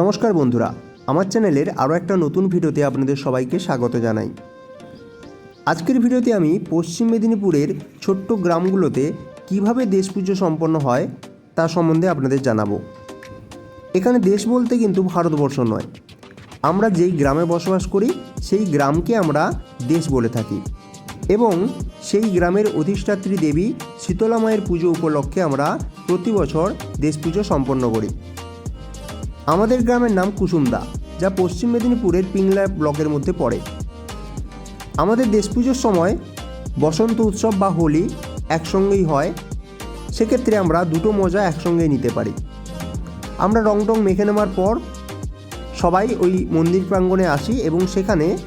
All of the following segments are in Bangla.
নমস্কার বন্ধুরা, আমার চ্যানেলের আরও একটা নতুন ভিডিওতে আপনাদের সবাইকে স্বাগত জানাই। আজকের ভিডিওতে আমি পশ্চিম মেদিনীপুরের ছোট্ট গ্রামগুলোতে কীভাবে দেশ পুজো সম্পন্ন হয় তা সম্বন্ধে আপনাদের জানাব। এখানে দেশ বলতে কিন্তু ভারতবর্ষ নয়। আমরা যেই গ্রামে বসবাস করি, সেই গ্রামকে আমরা দেশ বলে থাকি এবং সেই গ্রামের অধিষ্ঠাত্রী দেবী শীতলা মায়ের পুজো উপলক্ষে আমরা প্রতি বছর দেশ পুজো সম্পন্ন করি। আমাদের গ্রামের নাম কুসুমদা, যা পশ্চিম মেদিনীপুরের পিংলা ব্লকের মধ্যে পড়ে। আমাদের দেশ পুজোর সময় বসন্ত উৎসব বা হোলি একসঙ্গেই হয়, সেক্ষেত্রে আমরা দুটো মজা একসঙ্গেই নিতে পারি। আমরা রং টং মেখে নেওয়ার পর সবাই ওই মন্দির প্রাঙ্গণে আসি এবং সেখানে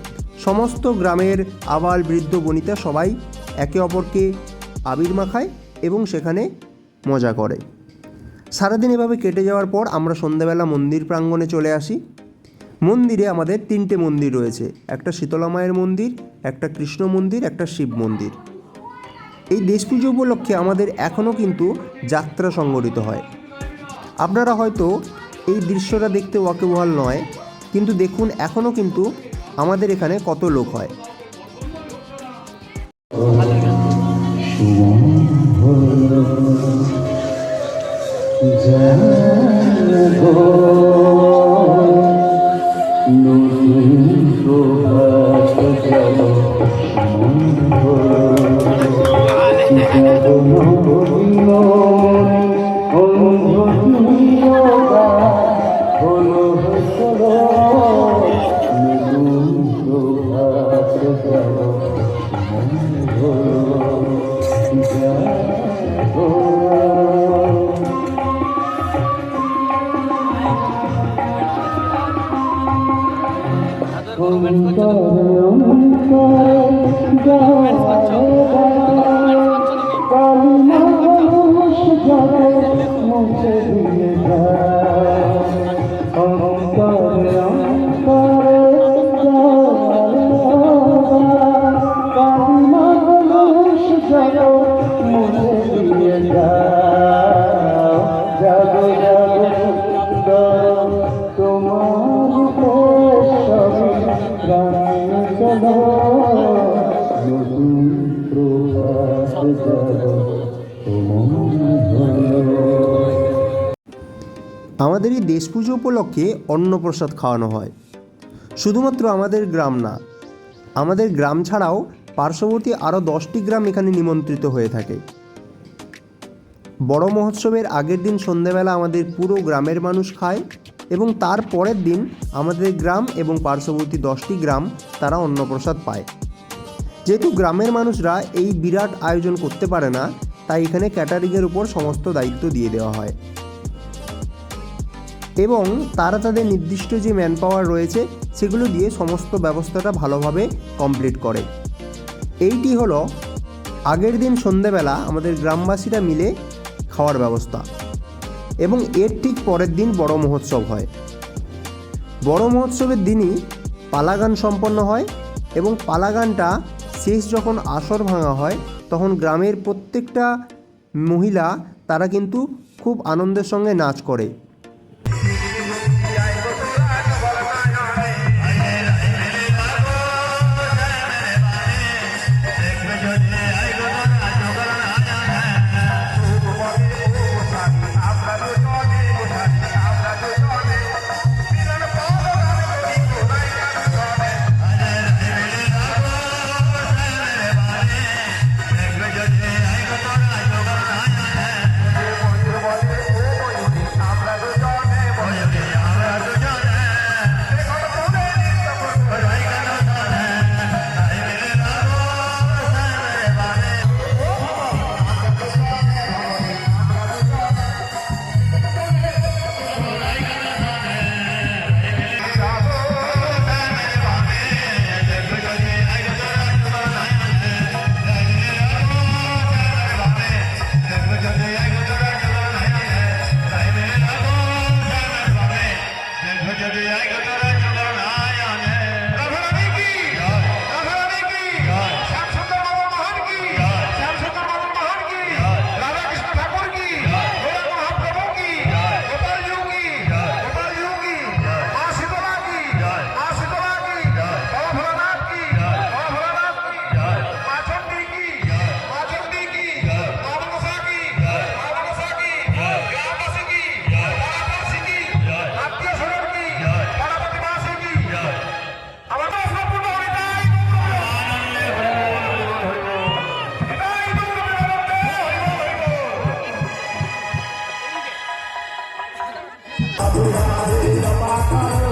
সমস্ত গ্রামের আবাল বৃদ্ধ বনিতা সবাই একে অপরকে আবির মাখায় এবং সেখানে মজা করে। সারাদিন এভাবে কেটে যাওয়ার পর আমরা সন্ধ্যাবেলা মন্দির প্রাঙ্গণে চলে আসি। মন্দিরে আমাদের তিনটে মন্দির রয়েছে। একটা শীতলা মায়ের মন্দির, একটা কৃষ্ণ মন্দির, একটা শিব মন্দির। এই দেশ পুজো উপলক্ষে আমাদের এখনও কিন্তু যাত্রা সংগঠিত হয়। আপনারা হয়তো এই দৃশ্যটা দেখতে ওয়াকিবহাল নয়, কিন্তু দেখুন এখনও কিন্তু আমাদের এখানে কত লোক হয়। জানবো কমেন্ট করছ আমাদের এই দেশ পুজো উপলক্ষে অন্নপ্রসাদ খাওয়ানো হয়। শুধুমাত্র আমাদের গ্রাম না, আমাদের গ্রাম ছাড়াও পার্শ্ববর্তী আরও দশটি গ্রাম এখানে নিমন্ত্রিত হয়ে থাকে। বড় মহোৎসবের আগের দিন সন্ধেবেলা আমাদের পুরো গ্রামের মানুষ খায় এবং তার পরের দিন আমাদের গ্রাম এবং পার্শ্ববর্তী দশটি গ্রাম তারা অন্নপ্রসাদ পায়। যেহেতু গ্রামের মানুষরা এই বিরাট আয়োজন করতে পারে না, তাই এখানে ক্যাটারিংয়ের উপর সমস্ত দায়িত্ব দিয়ে দেওয়া হয়। এবং তারা তাদের নির্দিষ্ট যে ম্যান পাওয়ার রয়েছে, সেগুলো দিয়ে সমস্ত ব্যবস্থাটা ভালোভাবে কমপ্লিট করে। এইটি হলো আগের দিন সন্ধেবেলা আমাদের গ্রামবাসীরা মিলে খাওয়ার ব্যবস্থা। এবং এর ঠিক পরের দিন বড় মহোৎসব হয়। বড় মহোৎসবের দিনই পালাগান সম্পন্ন হয় এবং পালাগানটা শেষ যখন আসর ভাঙা হয়, তখন গ্রামের প্রত্যেকটা মহিলা তারা কিন্তু খুব আনন্দের সঙ্গে নাচ করে। Hey, I got আমি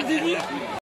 Maldini.